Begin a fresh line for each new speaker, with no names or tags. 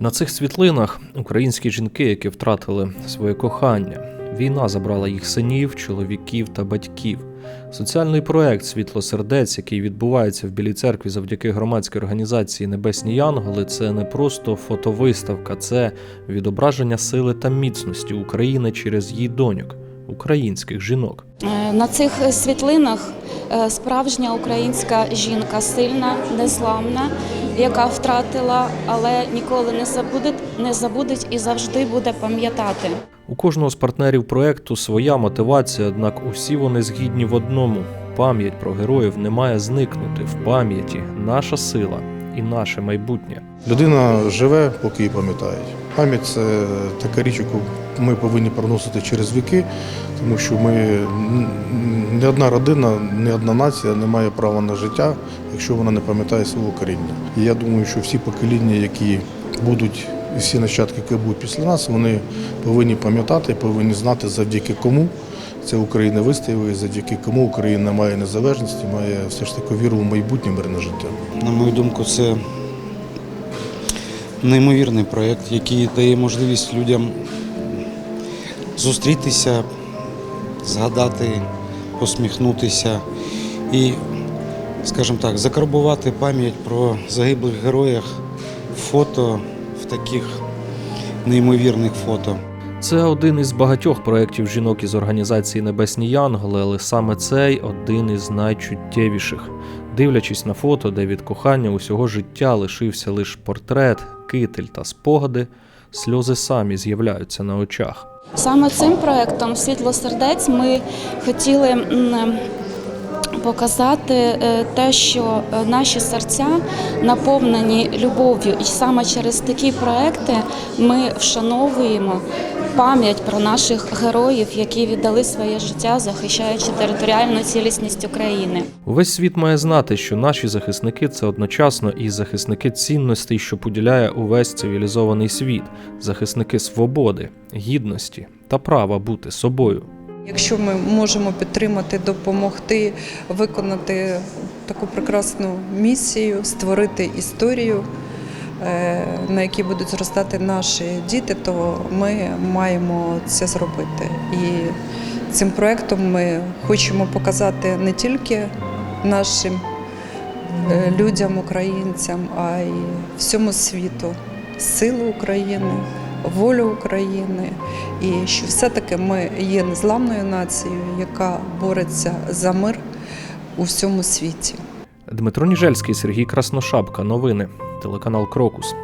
На цих світлинах українські жінки, які втратили своє кохання. Війна забрала їх синів, чоловіків та батьків. Соціальний проект Світло сердець, який відбувається в Білій церкві завдяки громадській організації Небесні Янголи, це не просто фотовиставка, це відображення сили та міцності України через її доньок, українських жінок.
Е, На цих світлинах е, справжня українська жінка, сильна, незламна, яка втратила, але ніколи не забуде, не забудеть і завжди буде пам'ятати.
У кожного з партнерів проекту своя мотивація, однак усі вони згідні в одному: пам'ять про героїв не має зникнути в пам'яті наша сила і наше майбутнє.
Людина живе, поки її пам'ятають. Пам'ять це така річ, яку ми повинні проносити через віки, тому що ми н- ні одна родина, ні одна нація не має права на життя, якщо вона не пам'ятає свого коріння. І я думаю, що всі покоління, які будуть, і всі нащадки, які будуть після нас, вони повинні пам'ятати, повинні знати, завдяки кому це Україна вистояла, і завдяки кому Україна має незалежність і має все ж таки віру в майбутнє мирне життя.
На мою думку, це неймовірний проєкт, який дає можливість людям зустрітися, згадати, посміхнутися і, скажімо так, закарбувати пам'ять про загиблих героях фото, в таких неймовірних фото.
Це один із багатьох проєктів жінок із організації Небесні Янголи, але саме цей один із найчуттєвіших. Дивлячись на фото, де від кохання усього життя лишився лише портрет, китель та спогади, сльози самі з'являються на очах.
Саме цим проектом Світло сердець ми хотіли показати е, те, що е, наші серця наповнені любов'ю, і саме через такі проекти ми вшановуємо пам'ять про наших героїв, які віддали своє життя, захищаючи територіальну цілісність України.
Увесь світ має знати, що наші захисники це одночасно і захисники цінностей, що поділяє увесь цивілізований світ, захисники свободи, гідності та права бути собою.
Якщо ми можемо підтримати, допомогти виконати таку прекрасну місію, створити історію, на якій будуть зростати наші діти, то ми маємо це зробити. І цим проєктом ми хочемо показати не тільки нашим е, людям, українцям, а й всьому світу силу України, волю України, і що все-таки ми є незламною нацією, яка бореться за мир у всьому світі.
Дмитро Ніжельський, Сергій Красношапка. Новини. Телеканал Крокус.